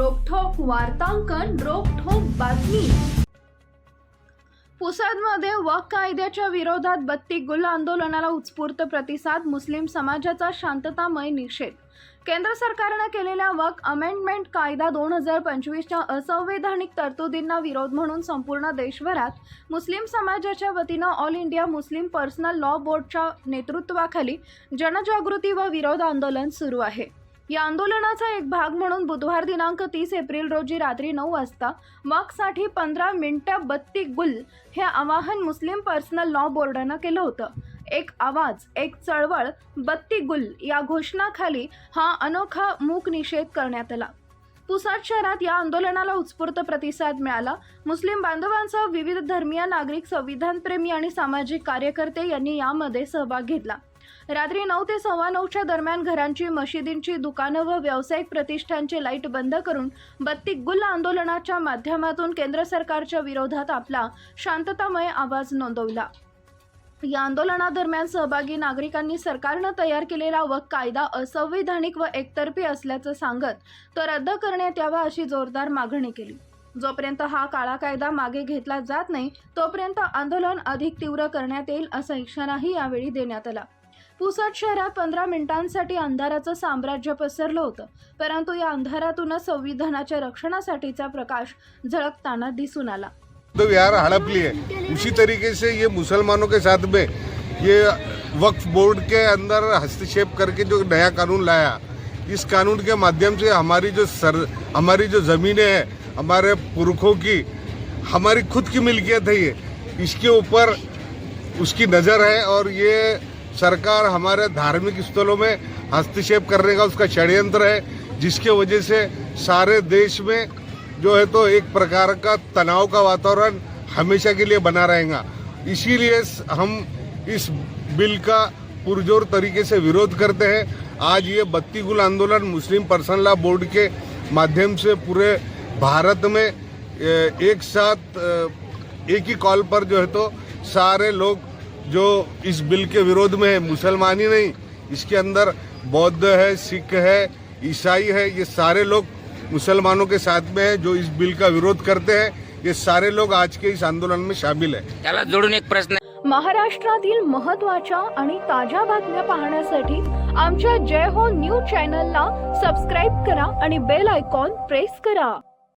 वार्तांकन रोखोक बातमी. पुसदमध्ये वक कायद्याच्या विरोधात बत्ती गुल आंदोलनाला उत्स्फूर्त प्रतिसाद मुस्लिम समाजाचा शांततामय निषेध. केंद्र सरकारनं केलेल्या वक अमेंडमेंट कायदा दोन हजार पंचवीसच्या असंवैधानिक तरतुदींना विरोध म्हणून संपूर्ण देशभरात मुस्लिम समाजाच्या वतीनं All India Muslim Personal Law बोर्डच्या नेतृत्वाखाली जनजागृती व विरोध आंदोलन सुरू आहे. या आंदोलनाचा एक भाग म्हणून बुधवार दिनांक तीस एप्रिल रोजी रात्री नऊ वाजता मगसाठी पंधरा मिनटं बत्ती गुल हे आवाहन मुस्लिम पर्सनल लॉ बोर्डानं केलं होतं. एक आवाज एक चळवळ बत्ती गुल या घोषणाखाली हा अनोखा मूक निषेध करण्यात आला. पुसाद शहरात या आंदोलनाला उत्स्फूर्त प्रतिसाद मिळाला. मुस्लिम बांधवांसह विविध धर्मीय नागरिक संविधानप्रेमी आणि सामाजिक कार्यकर्ते यांनी यामध्ये सहभाग घेतला. रात्री नऊ ते सव्वा नऊच्या दरम्यान घरांची मशिदींची दुकानं व व्यावसायिक प्रतिष्ठानचे लाइट बंद करून बत्ती गुल आंदोलनाच्या माध्यमातून केंद्र सरकारच्या विरोधात आपला शांततामय आवाज नोंदवला. या आंदोलनादरम्यान सहभागी नागरिकांनी सरकारनं तयार केलेला व कायदा असंवैधानिक व एकतर्फी असल्याचं सांगत तो रद्द करण्यात यावा अशी जोरदार मागणी केली. जोपर्यंत हा काळा कायदा मागे घेतला जात नाही तोपर्यंत आंदोलन अधिक तीव्र करण्यात येईल असा इशाराही यावेळी देण्यात आला. पुसद शहरात पंधरा मिनिटांसाठी अंधाराचं साम्राज्य पसरलं होतं. परंतु या अंधारातूनच संविधानाच्या रक्षणासाठीचा प्रकाश झळकताना दिसून आला. तो विहार हड़प लिए उसी तरीके से ये मुसलमानों के साथ में ये वक्फ बोर्ड के अंदर हस्तक्षेप करके जो नया कानून लाया इस कानून के माध्यम से हमारी जो सर हमारी जो ज़मीनें हैं हमारे पुरखों की हमारी खुद की मिल्कियत है ये। इसके ऊपर उसकी नज़र है और ये सरकार हमारे धार्मिक स्थलों में हस्तक्षेप करने का उसका षड्यंत्र है, जिसके वजह से सारे देश में जो है तो एक प्रकार का तनाव का वातावरण हमेशा के लिए बना रहेगा। इसीलिए हम इस बिल का पुरजोर तरीके से विरोध करते हैं। आज ये बत्ती गुल आंदोलन मुस्लिम पर्सनल लॉ बोर्ड के माध्यम से पूरे भारत में एक साथ एक ही कॉल पर जो है तो सारे लोग जो इस बिल के विरोध में है मुसलमान ही नहीं इसके अंदर बौद्ध है सिख है ईसाई है ये सारे लोग मुसलमानों के साथ में है जो इस बिल का विरोध करते हैं। ये सारे लोग आज के इस आंदोलन में शामिल है। त्याला जोडून एक प्रश्न महाराष्ट्रातील महत्त्वाच्या आणि ताज्या बातम्या पाहण्यासाठी आमच्या जय हो न्यूज चॅनलला सबस्क्राईब करा आणि बेल आयकॉन प्रेस करा.